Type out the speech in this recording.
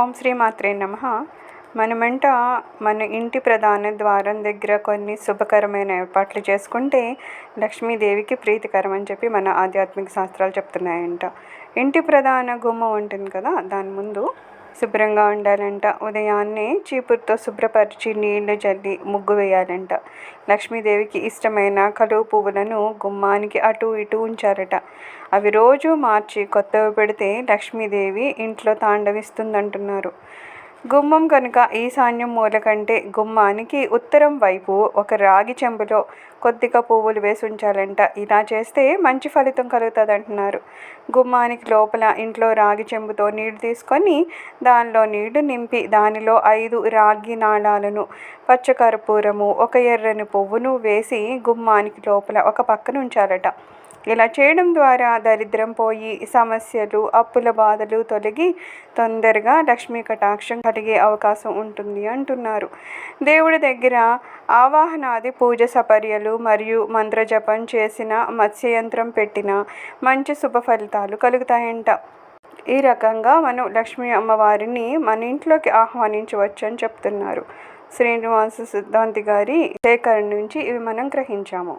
ఓం శ్రీ మాత్రే నమ. మనమంట మన ఇంటి ప్రధాన ద్వారం దగ్గర కొన్ని శుభకరమైన ఏర్పాట్లు చేసుకుంటే లక్ష్మీదేవికి ప్రీతికరం అని చెప్పి మన ఆధ్యాత్మిక శాస్త్రాలు చెప్తున్నాయంట. ఇంటి ప్రధాన గుమ్మ ఉంటుంది కదా దాని ముందు శుభ్రంగా ఉండాలంట. ఉదయాన్నే చీపురుతో శుభ్రపరిచి నీళ్ళు చల్లి ముగ్గు వేయాలంట. లక్ష్మీదేవికి ఇష్టమైన కలువ పువ్వులను గుమ్మానికి అటు ఇటు ఉంచారట. అవి రోజు మార్చి కొత్తవి పెడితే లక్ష్మీదేవి ఇంట్లో తాండవిస్తుందంటున్నారు. గుమ్మం కనుక ఈశాన్యం మూల కంటే గుమ్మానికి ఉత్తరం వైపు ఒక రాగి చెంబులో కొద్దిగా పువ్వులు వేసి ఉంచాలంట ఇలా చేస్తే మంచి ఫలితం కలుగుతుంది అంటున్నారు గుమ్మానికి లోపల ఇంట్లో రాగి చెంబుతో నీళ్ళు తీసుకొని దానిలో నీళ్ళు నింపి దానిలో ఐదు రాగి నాళాలను పచ్చకర్పూరము ఒక ఎర్రని పువ్వును వేసి గుమ్మానికి లోపల ఒక పక్కన ఉంచాలట. ఇలా చేయడం ద్వారా దరిద్రం పోయి సమస్యలు అప్పుల బాధలు తొలగి తొందరగా లక్ష్మీ కటాక్షం కలిగే అవకాశం ఉంటుంది అంటున్నారు. దేవుడి దగ్గర ఆవాహనాది పూజ సపర్యలు మరియు మంత్రజపం చేసిన మత్స్యయంత్రం పెట్టిన మంచి శుభ ఫలితాలు కలుగుతాయంట. ఈ రకంగా మనం లక్ష్మీ అమ్మవారిని మన ఇంట్లోకి ఆహ్వానించవచ్చు అని చెప్తున్నారు. శ్రీనివాస సిద్ధాంతి గారి సేకరణ నుంచి ఇవి మనం గ్రహించాము.